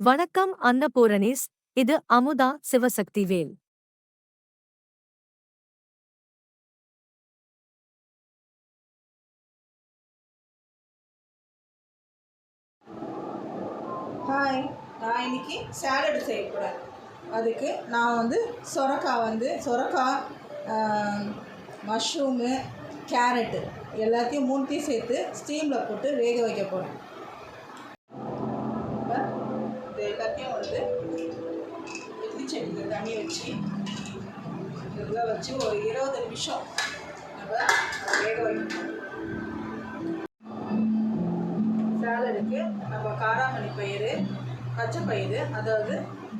வணக்கம் அன்னபூரணிஸ் இது அமுதா சிவசக்தி வேல் ஹாய் நான் இன்னைக்கு சேலட் செய்ய போகிறேன் அதுக்கு நான் வந்து சொரக்காய் வந்து சொரக்காய் மஷ்ரூமு கேரட்டு எல்லாத்தையும் மூணுத்தையும் சேர்த்து ஸ்டீமில் போட்டு வேக வைக்க போகிறேன் இப்போ இது எல்லாத்தையும் வந்து இட்லி செடிக்கு தண்ணி வச்சு இதெல்லாம் வச்சு ஒரு இருபது நிமிஷம் நம்ம வேக வைக்கணும். சாலடுக்கு நம்ம காராமணி பயிறு பச்சை பயிறு அதாவது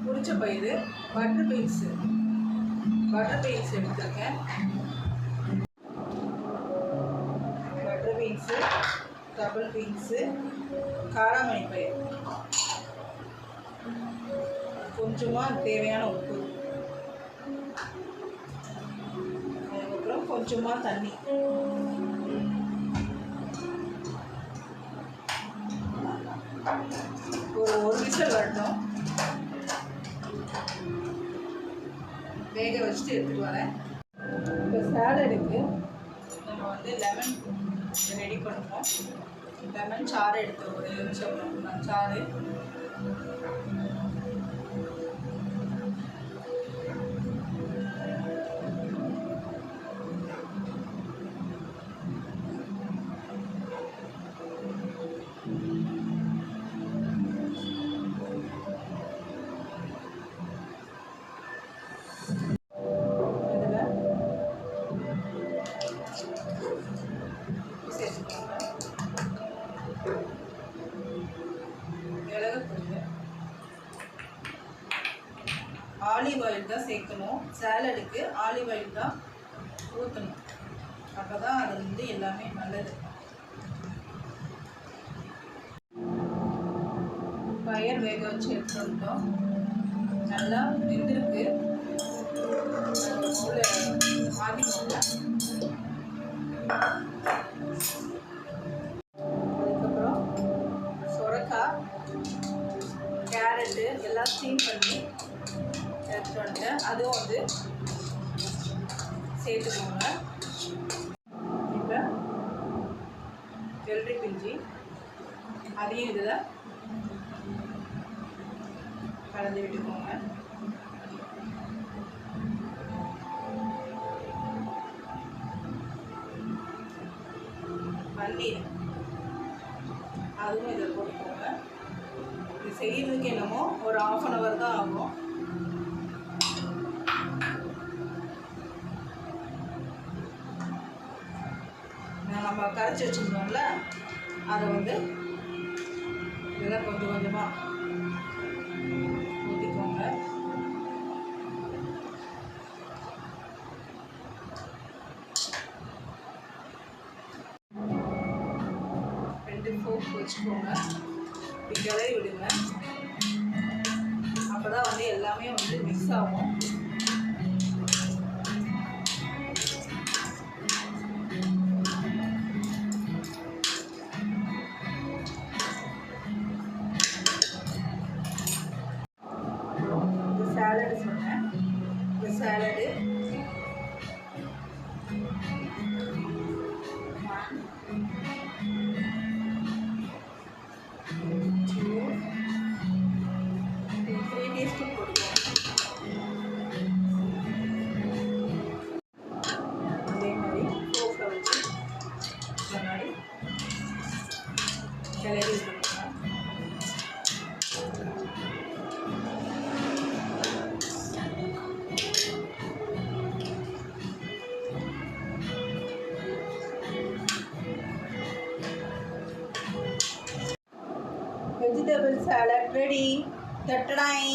புளிச்ச பயிறு பட்டர் பீன்ஸு பட்டர் பீன்ஸ் எடுத்திருக்கேன். பட்டர் பீன்ஸு டபுள் பீன்ஸு காராமணி பயிறு. கொஞ்சமாக தேவையான உப்பு. அதுக்கப்புறம் கொஞ்சமாக தண்ணி. ஒரு ஒரு விசில் வரட்டும். வேக வச்சுட்டு எடுத்துகிட்டு வரேன். இப்போ சாலடுக்கு நம்ம வந்து லெமன் ரெடி பண்ணுவோம். லெமன் சாறு எடுத்து ஒரு நிமிஷம் சாறு. ஆலிவ் ஆயில் தான் சேர்க்கணும். சேலடுக்கு ஆலிவ் ஆயில் தான் ஊற்றணும் அப்போ தான் அது வந்து எல்லாமே நல்லது. பயிர் வேக வச்சு எடுத்துட்டோம் நல்லா வெந்திருக்கு. உள்ள அதுக்கப்புறம் சொரக்காய் கேரட்டு எல்லாம் ஸ்டீம் பண்ணி எடுத்துட்டு அதுவும் வந்து சேர்த்துக்கோங்க. இப்போ வெள்ளரி பிஞ்சி அதையும் இதில் கலந்து விட்டுக்கோங்க. பன்னீர் அதுவும் இதில் போட்டுக்கோங்க. இது செய்யறதுக்கு என்னமோ ஒரு ஆஃப் அன் ஹவர் தான் ஆகும். நம்ம கரைச்சி வச்சுருந்தோம்ல அதை வந்து இதெல்லாம் கொஞ்சம் கொஞ்சமாக ஊற்றிக்கோங்க ரெண்டு ஃபோக் வச்சுக்கோங்க. இப்படி கிளறி விடுங்க. அப்போ தான் வந்து எல்லாமே வந்து மிக்ஸ் ஆகும். கிளறி விட்டுருங்க வெஜிடபிள் சாலட் ரெடி தட்டடாய்.